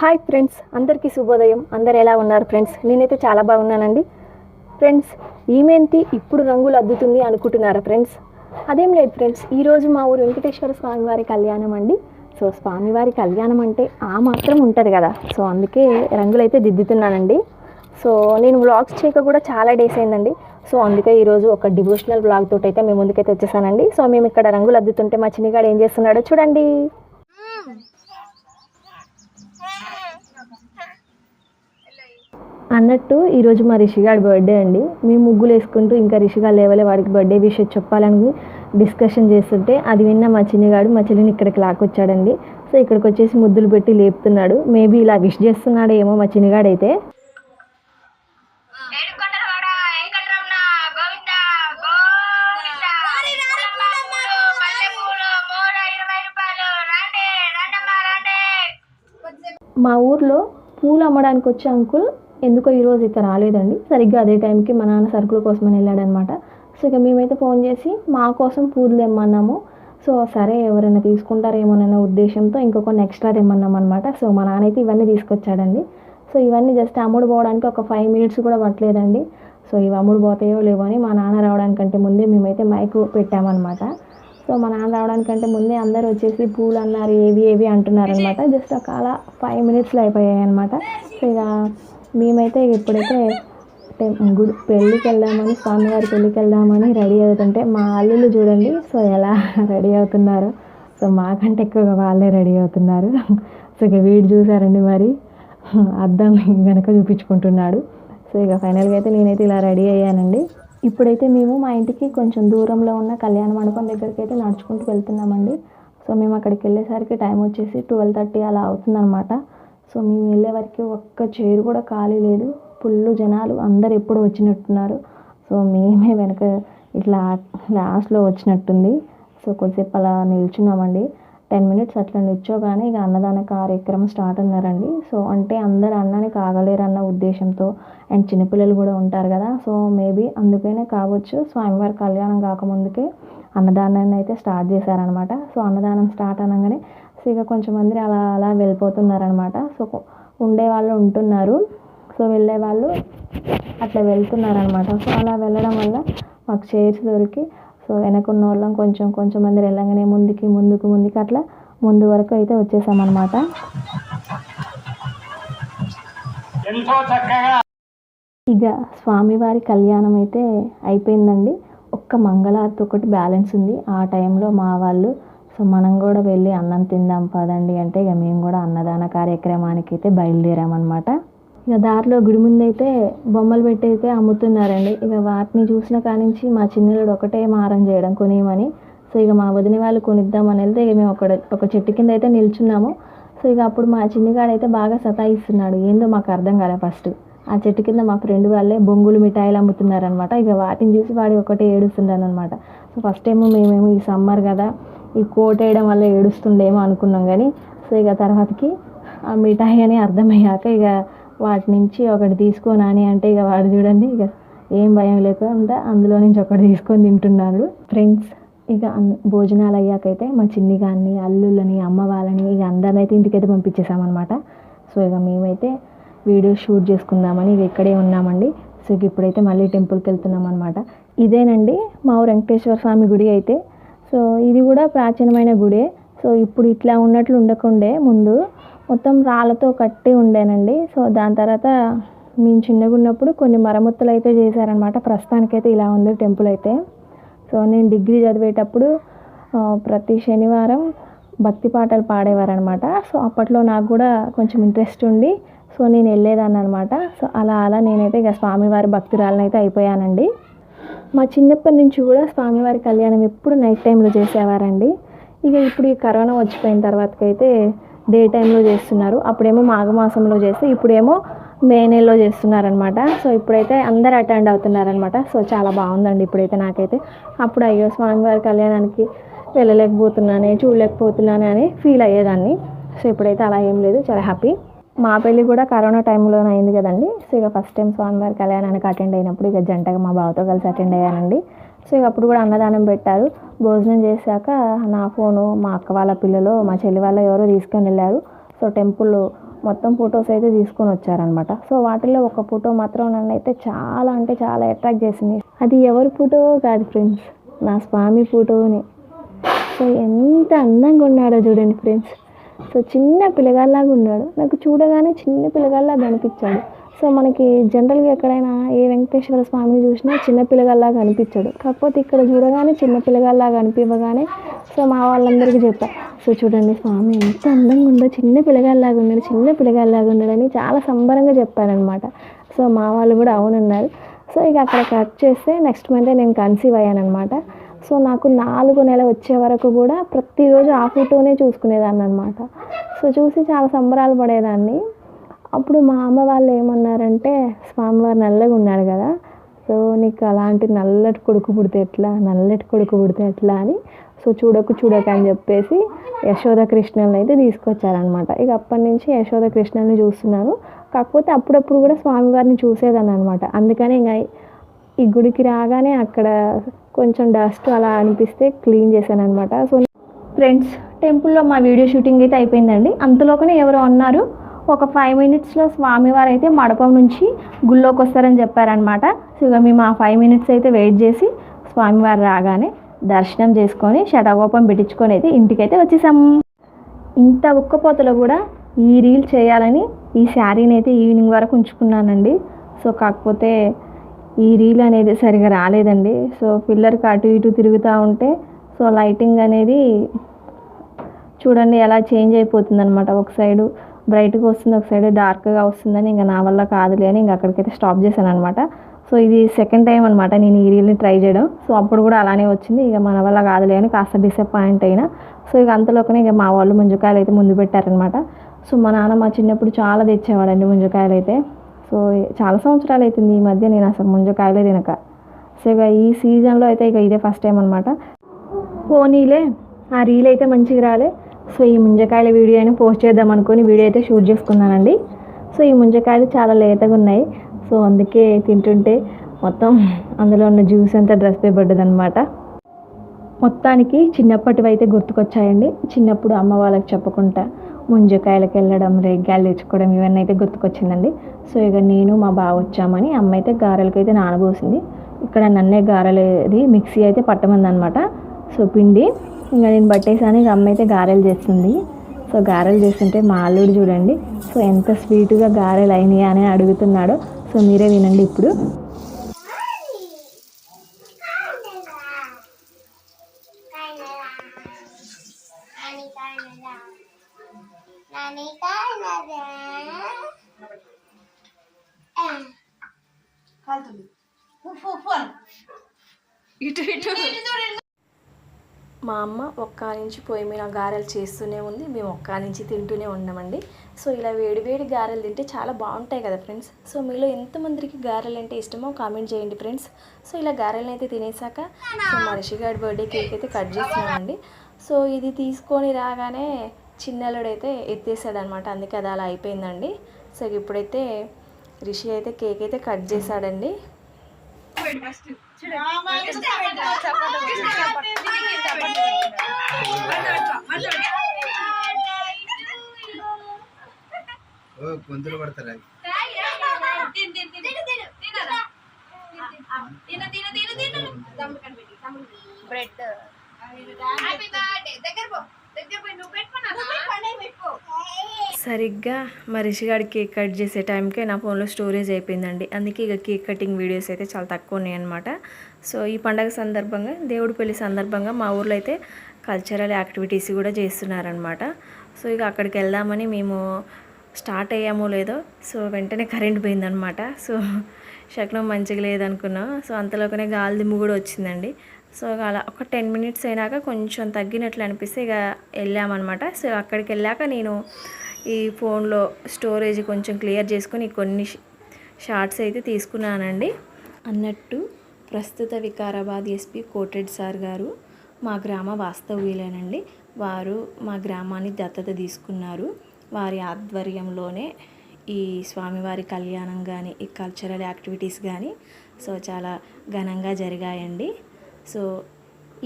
Hi friends అందరికీ శుభోదయం. అందరు ఎలా ఉన్నారు ఫ్రెండ్స్ నేనైతే చాలా బాగున్నానండి. ఫ్రెండ్స్ ఈమెంటి ఇప్పుడు రంగులు అద్దుతుంది అనుకుంటున్నారా ఫ్రెండ్స్ అదేం లేదు ఫ్రెండ్స్ ఈరోజు మా ఊరు వెంకటేశ్వర స్వామివారి కళ్యాణం అండి. సో స్వామివారి కళ్యాణం అంటే ఆ మాత్రం ఉంటుంది కదా. సో అందుకే రంగులు అయితే దిద్దుతున్నానండి. సో నేను వ్లాగ్స్ చేయక కూడా చాలా డేస్ అయిందండి. సో అందుకే ఈరోజు ఒక డివోషనల్ బ్లాగ్ తోటి అయితే మేము ముందుకైతే వచ్చేసానండి. సో మేము ఇక్కడ రంగులు అద్దుతుంటే మా చిన్నగాడు ఏం చేస్తున్నాడో చూడండి. అన్నట్టు ఈరోజు మా రిషిగాడి బర్త్డే అండి. మేము ముగ్గులు వేసుకుంటూ ఇంకా రిషిగా లేవలే వాడికి బర్త్డే విషయం చెప్పాలని డిస్కషన్ చేస్తుంటే అది విన్న మా చిన్నగాడు మా చెల్లిని ఇక్కడికి లాక్కొచ్చాడండి. సో ఇక్కడికి వచ్చేసి ముద్దులు పెట్టి లేపుతున్నాడు. మేబీ ఇలా విష్ చేస్తున్నాడు ఏమో మా చిన్నగాడైతే మా ఊర్లో పూలు అమ్మడానికి వచ్చే అంకుల్ ఎందుకో ఈరోజు ఇక రాలేదండి. సరిగ్గా అదే టైంకి మా నాన్న సరుకుల కోసమని వెళ్ళాడనమాట సో ఇక మేమైతే ఫోన్ చేసి మా కోసం పూలు తెమ్మన్నాము. సో సరే ఎవరైనా తీసుకుంటారేమోనన్న ఉద్దేశంతో ఇంకొక ఎక్స్ట్రా తెమ్మన్నాం అనమాట సో మా నాన్న అయితే ఇవన్నీ తీసుకొచ్చాడండి. సో ఇవన్నీ జస్ట్ అమ్ముడు పోవడానికి ఒక ఫైవ్ మినిట్స్ కూడా పట్టలేదండి. సో ఇవి అమ్ముడు పోతాయో లేవో అని మా నాన్న రావడానికంటే ముందే మేమైతే మైక్ పెట్టామన్నమాట. సో మా నాన్న రావడానికంటే ముందే అందరూ వచ్చేసి పూలు అన్నారు ఏవి ఏవి అంటున్నారు అనమాట జస్ట్ ఒక అలా ఫైవ్ మినిట్స్లో అయిపోయాయి అనమాట సో ఇక మేమైతే ఎప్పుడైతే గుడి పెళ్ళికి వెళ్దామని స్వామివారి పెళ్ళికి వెళ్దామని రెడీ అవుతుంటే మా అల్లులు చూడండి సో ఎలా రెడీ అవుతున్నారు. సో మాకంటే ఎక్కువగా వాళ్ళే రెడీ అవుతున్నారు. సో ఇక వీడు చూసారండి మరి. అద్దం వెనక చూపించుకుంటున్నాడు. సో ఇక ఫైనల్గా అయితే నేనైతే ఇలా రెడీ అయ్యానండి. ఇప్పుడైతే మేము మా ఇంటికి కొంచెం దూరంలో ఉన్న కళ్యాణ మండపం దగ్గరికి అయితే నడుచుకుంటూ వెళ్తున్నామండి. సో మేము అక్కడికి వెళ్ళేసరికి టైం వచ్చేసి ట్వెల్వ్ థర్టీ అలా అవుతుందన్నమాట. సో మేము వెళ్ళే వరకు ఒక్క చైర్ కూడా ఖాళీ లేదు. ఫుల్ జనాలు అందరు ఎప్పుడు వచ్చినట్టున్నారు. సో మేమే వెనక ఇట్లా లాస్ట్లో వచ్చినట్టుంది. సో కొద్దిసేపు అలా నిల్చున్నామండి. టెన్ మినిట్స్ అట్లా నిల్చోగానే ఇక అన్నదాన కార్యక్రమం స్టార్ట్ అన్నారండి. సో అంటే అందరు అన్నానికి ఆగలేరు అన్న ఉద్దేశంతో అండ్ చిన్నపిల్లలు కూడా ఉంటారు కదా. సో మేబీ అందుకనే కావచ్చు స్వామివారి కళ్యాణం కాకముందుకే అన్నదానాన్ని అయితే స్టార్ట్ చేశారనమాట సో అన్నదానం స్టార్ట్ అనగానే సో ఇక కొంచెం మంది అలా అలా వెళ్ళిపోతున్నారనమాట. సో ఉండే వాళ్ళు ఉంటున్నారు. సో వెళ్ళే వాళ్ళు అట్లా వెళ్తున్నారనమాట. సో అలా వెళ్ళడం వల్ల మాకు చైర్స్ దొరికి సో వెనకున్న వాళ్ళం కొంచెం కొంచెం మంది వెళ్ళగానే ముందుకి ముందుకు ముందుకి అట్లా ముందు వరకు అయితే వచ్చేసామన్నమాట ఇక స్వామివారి కళ్యాణం అయితే అయిపోయిందండి. ఒక్క మంగళారతి ఒకటి బ్యాలెన్స్ ఉంది. ఆ టైంలో మా వాళ్ళు సో మనం కూడా వెళ్ళి అన్నం తిందాం పదండి అంటే ఇక మేము కూడా అన్నదాన కార్యక్రమానికి అయితే బయలుదేరామన్నమాట. ఇక దారిలో గుడి ముందైతే బొమ్మలు పెట్టి అయితే అమ్ముతున్నారండి. ఇక వాటిని చూసిన కానించి మా చిన్నలుడు ఒకటే మారం చేయడం కొనియమని. సో ఇక మా వదిన వాళ్ళు కొనిద్దామని వెళ్తే ఇక మేము ఒక ఒక చెట్టు కింద అయితే నిల్చున్నాము. సో ఇక అప్పుడు మా చిన్నగాడైతే బాగా సతాయిస్తున్నాడు. ఏందో మాకు అర్థం కాలే ఫస్ట్. ఆ చెట్టు కింద మా ఫ్రెండ్ వాళ్ళే బొంగులు మిఠాయిలు అమ్ముతున్నారనమాట ఇక వాటిని చూసి వాడి ఒకటే ఏడుస్తున్నాను అనమాట సో ఫస్ట్ ఏమో మేమేమో ఈ సమ్మర్ కదా ఈ కోట్ వేయడం వల్ల ఏడుస్తుండేమో అనుకున్నాం కానీ సో ఇక తర్వాతకి ఆ మిఠాయి అని అర్థమయ్యాక ఇక వాటి నుంచి ఒకటి తీసుకోనా అని అంటే ఇక వాడు చూడండి ఇక ఏం భయం లేకుండా అందులో నుంచి ఒకటి తీసుకొని తింటున్నాడు. ఫ్రెండ్స్ ఇక భోజనాలు అయ్యాకైతే మా చిన్ని గారిని అల్లుళ్ళని అమ్మ వాళ్ళని ఇక అందరిని అయితే ఇంటికైతే పంపించేసామన్నమాట సో ఇక మేమైతే వీడియో షూట్ చేసుకుందామని ఇక ఇక్కడే ఉన్నామండి. సో ఇక ఇప్పుడైతే మళ్ళీ టెంపుల్కి వెళ్తున్నాం అనమాట ఇదేనండి మా వెంకటేశ్వర స్వామి గుడి అయితే. సో ఇది కూడా ప్రాచీనమైన గుడే. సో ఇప్పుడు ఇట్లా ఉన్నట్లు ఉండకుండే ముందు మొత్తం రాళ్ళతో కట్టి ఉండేనండి. సో దాని తర్వాత మేము చిన్నగా ఉన్నప్పుడు కొన్ని మరమ్మతులు అయితే చేశారనమాట ప్రస్తుతానికైతే ఇలా ఉంది టెంపుల్ అయితే. సో నేను డిగ్రీ చదివేటప్పుడు ప్రతి శనివారం భక్తి పాటలు పాడేవారనమాట సో అప్పట్లో నాకు కూడా కొంచెం ఇంట్రెస్ట్ ఉండి సో నేను వెళ్ళేదాన్ని అనమాట సో అలా అలా నేనైతే ఇక స్వామివారి భక్తురాలనైతే అయిపోయానండి. మా చిన్నప్పటి నుంచి కూడా స్వామివారి కళ్యాణం ఎప్పుడు నైట్ టైంలో చేసేవారండి. ఇక ఇప్పుడు ఈ కరోనా వచ్చిపోయిన తర్వాతకైతే డే టైంలో చేస్తున్నారు. అప్పుడేమో మాఘమాసంలో చేస్తే ఇప్పుడేమో మే నెలలో చేస్తున్నారనమాట సో ఇప్పుడైతే అందరు అటెండ్ అవుతున్నారనమాట సో చాలా బాగుందండి ఇప్పుడైతే నాకైతే. అప్పుడు అయ్యో స్వామివారి కళ్యాణానికి వెళ్ళలేకపోతున్నానే చూడలేకపోతున్నానే అని ఫీల్ అయ్యేదాన్ని. సో ఇప్పుడైతే అలా ఏం లేదు. చాలా హ్యాపీ. మా పెళ్ళి కూడా కరోనా టైంలోనే అయింది కదండి. సో ఇక ఫస్ట్ టైం స్వామివారి కళ్యాణానికి అటెండ్ అయినప్పుడు ఇక జంటగా మా బావతో కలిసి అటెండ్ అయ్యానండి. సో ఇక అప్పుడు కూడా అన్నదానం పెట్టారు. భోజనం చేశాక నా ఫోను మా అక్క వాళ్ళ పిల్లలు మా చెల్లి వాళ్ళ ఎవరో తీసుకొని వెళ్ళారు. సో టెంపుల్ మొత్తం ఫొటోస్ అయితే తీసుకొని వచ్చారనమాట సో వాటిల్లో ఒక ఫోటో మాత్రం నన్ను అయితే చాలా అంటే చాలా అట్రాక్ట్ చేసింది. అది ఎవరి ఫోటో కాదు ఫ్రెండ్స్ నా స్వామి ఫోటోని. సో ఎంత అందంగా ఉన్నాడో చూడండి ఫ్రెండ్స్. సో చిన్న పిల్లగాల్లాగా ఉన్నాడు. నాకు చూడగానే చిన్న పిల్లగాళ్ళలాగా అనిపించాడు. సో మనకి జనరల్గా ఎక్కడైనా ఏ వెంకటేశ్వర స్వామిని చూసినా చిన్న పిల్లగాళ్ళలాగా అనిపించాడు. కాకపోతే ఇక్కడ చూడగానే చిన్న పిల్లగాళ్ళలాగా అనిపించగానే సో మా వాళ్ళందరికీ చెప్పా సో చూడండి స్వామి ఎంత అందంగా ఉందో చిన్న పిల్లగాల్లాగా ఉన్నాడు చిన్న పిల్లగాళ్ళలాగా ఉన్నాడని చాలా సంబరంగా చెప్పారనమాట సో మా వాళ్ళు కూడా అవునన్నారు. సో ఇక అక్కడ కట్ చేస్తే నెక్స్ట్ మంతే నేను కన్సీవ్ అయ్యాను అనమాట సో నాకు నాలుగు నెల వచ్చే వరకు కూడా ప్రతిరోజు ఆ ఫోటోనే చూసుకునేదాన్ని అనమాట సో చూసి చాలా సంబరాలు పడేదాన్ని. అప్పుడు మా అమ్మ వాళ్ళు ఏమన్నారంటే స్వామివారు నల్లగా ఉన్నాడు కదా సో నీకు అలాంటి నల్లటి కొడుకు పుడితే ఎట్లా నల్లటి కొడుకు పుడితే ఎట్లా అని సో చూడకు చూడక అని చెప్పేసి యశోద కృష్ణల్ని అయితే తీసుకొచ్చారనమాట ఇక అప్పటి నుంచి యశోద కృష్ణల్ని చూస్తున్నాను. కాకపోతే అప్పుడప్పుడు కూడా స్వామివారిని చూసేదాన్ని అనమాట అందుకని ఇంకా ఈ గుడికి రాగానే అక్కడ కొంచెం డస్ట్ అలా అనిపిస్తే క్లీన్ చేశాను అనమాట సో ఫ్రెండ్స్ టెంపుల్లో మా వీడియో షూటింగ్ అయితే అయిపోయిందండి. అంతలోకనే ఎవరో అన్నారు ఒక ఫైవ్ మినిట్స్లో స్వామివారు అయితే మడపం నుంచి గుళ్ళోకి వస్తారని చెప్పారనమాట సో ఇక మేము ఆ ఫైవ్ మినిట్స్ అయితే వెయిట్ చేసి స్వామివారు రాగానే దర్శనం చేసుకొని శటగోపం పెట్టించుకొని అయితే ఇంటికైతే వచ్చేసాము ఇంత ఉక్కపోతలో కూడా ఈ రీల్ చేయాలని ఈ శారీని అయితే ఈవినింగ్ వరకు ఉంచుకున్నానండి. సో కాకపోతే ఈ రీల్ అనేది సరిగా రాలేదండి. సో పిల్లర్కి అటు ఇటు తిరుగుతూ ఉంటే సో లైటింగ్ అనేది చూడండి ఎలా చేంజ్ అయిపోతుంది అనమాట ఒక సైడు బ్రైట్గా వస్తుంది ఒక సైడ్ డార్క్గా వస్తుందని ఇంకా నా వల్ల కాదులే అని ఇంకా అక్కడికైతే స్టాప్ చేశాను అనమాట సో ఇది సెకండ్ టైం అనమాట నేను ఈ రీల్ని ట్రై చేయడం. సో అప్పుడు కూడా అలానే వచ్చింది. ఇక మన వల్ల కాదులే అని కాస్త డిసప్పాయింట్ అయినా. సో ఇక అంతలోకనే ఇక మా వాళ్ళు ముంజకాయలు అయితే ముందు పెట్టారనమాట సో మా నాన్న మా చిన్నప్పుడు చాలా తెచ్చేవాడండి ముంజకాయలు అయితే. సో చాలా సంవత్సరాలు అవుతుంది ఈ మధ్య నేను అసలు ముంజకాయలే తినక. సో ఇక ఈ సీజన్లో అయితే ఇక ఇదే ఫస్ట్ టైం అనమాట పోనీలే ఆ రీల్ అయితే మంచిగా రాలే. సో ఈ ముంజకాయల వీడియో అయినా పోస్ట్ చేద్దాం అనుకుని వీడియో అయితే షూట్ చేసుకున్నానండి. సో ఈ ముంజకాయలు చాలా లేతగా ఉన్నాయి. సో అందుకే తింటుంటే మొత్తం అందులో ఉన్న జ్యూస్ అంతా డ్రెస్ పై పడ్డదనమాట మొత్తానికి చిన్నప్పటివైతే గుర్తుకొచ్చాయండి. చిన్నప్పుడు అమ్మ వాళ్ళకి చెప్పకుండా ముంజకాయలకు వెళ్ళడం రేగ్గాయలు తెచ్చుకోవడం ఇవన్నీ అయితే గుర్తుకొచ్చిందండి. సో ఇక నేను మా బావ వచ్చామని అమ్మ అయితే గారెలకి అయితే నానబోసింది. ఇక్కడ నన్నే గారెలేది మిక్సీ అయితే పట్టమంది అనమాట సో పిండి ఇంకా నేను పట్టేసాను ఇక అమ్మ అయితే గారెలు చేస్తుంది. సో గారెలు చేస్తుంటే మా అల్లుడు చూడండి. సో ఎంత స్వీట్గా గారెలు అయినాయి అని అడుగుతున్నాడో. సో మీరే వినండి ఇప్పుడు. మా అమ్మ ఒక్క నుంచి పొయ్యి మీద గారెలు చేస్తూనే ఉంది. మేము ఒక్క నుంచి తింటూనే ఉన్నామండి. సో ఇలా వేడి వేడి గారెలు తింటే చాలా బాగుంటాయి కదా ఫ్రెండ్స్. సో మీలో ఎంతమందికి గారెలు అంటే ఇష్టమో కామెంట్ చేయండి ఫ్రెండ్స్. సో ఇలా గారెలను అయితే తినేసాక సో మా రిషిగాడి బర్త్డే కేక్ అయితే కట్ చేస్తున్నామండి. సో ఇది తీసుకొని రాగానే చిన్నలుడైతే ఎత్తేసాడనమాట. అందుకే అది అలా అయిపోయిందండి. సో ఇప్పుడైతే రిషి అయితే కేక్ అయితే కట్ చేశాడండి. గొంతులు పడతారా హ్యాపీ బర్త్డే దగ్గర పో సరిగ్గా మా రిషిగాడి కేక్ కట్ చేసే టైంకే నా ఫోన్లో స్టోరేజ్ అయిపోయిందండి. అందుకే ఇక కేక్ కటింగ్ వీడియోస్ అయితే చాలా తక్కువ ఉన్నాయన్నమాట. సో ఈ పండగ సందర్భంగా దేవుడి పెళ్ళి సందర్భంగా మా ఊర్లో అయితే కల్చరల్ యాక్టివిటీస్ కూడా చేస్తున్నారనమాట సో ఇక అక్కడికి వెళ్దామని మేము స్టార్ట్ అయ్యామో లేదో సో వెంటనే కరెంట్ పోయిందనమాట సో శకనం మంచిగా లేదనుకున్నాం. సో అంతలోకనే గాలి దిమ్ము కూడా వచ్చిందండి. సో అలా ఒక టెన్ మినిట్స్ అయినాక కొంచెం తగ్గినట్లు అనిపిస్తే ఇక వెళ్ళామన్నమాట. సో అక్కడికి వెళ్ళాక నేను ఈ ఫోన్లో స్టోరేజ్ కొంచెం క్లియర్ చేసుకుని కొన్ని షార్ట్స్ అయితే తీసుకున్నానండి. అన్నట్టు ప్రస్తుత వికారాబాద్ ఎస్పీ కోటెడ్ సార్ గారు మా గ్రామ వాస్తవ్యులేనండి. వారు మా గ్రామాన్ని దత్తత తీసుకున్నారు. వారి ఆధ్వర్యంలోనే ఈ స్వామివారి కళ్యాణం కానీ ఈ కల్చరల్ యాక్టివిటీస్ కానీ సో చాలా ఘనంగా జరిగాయండి. సో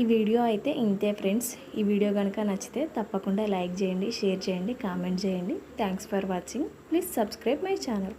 ఈ వీడియో అయితే ఇంతే ఫ్రెండ్స్. ఈ వీడియో కనుక నచ్చితే తప్పకుండా లైక్ చేయండి షేర్ చేయండి కామెంట్ చేయండి. Thanks for watching. Please subscribe my channel.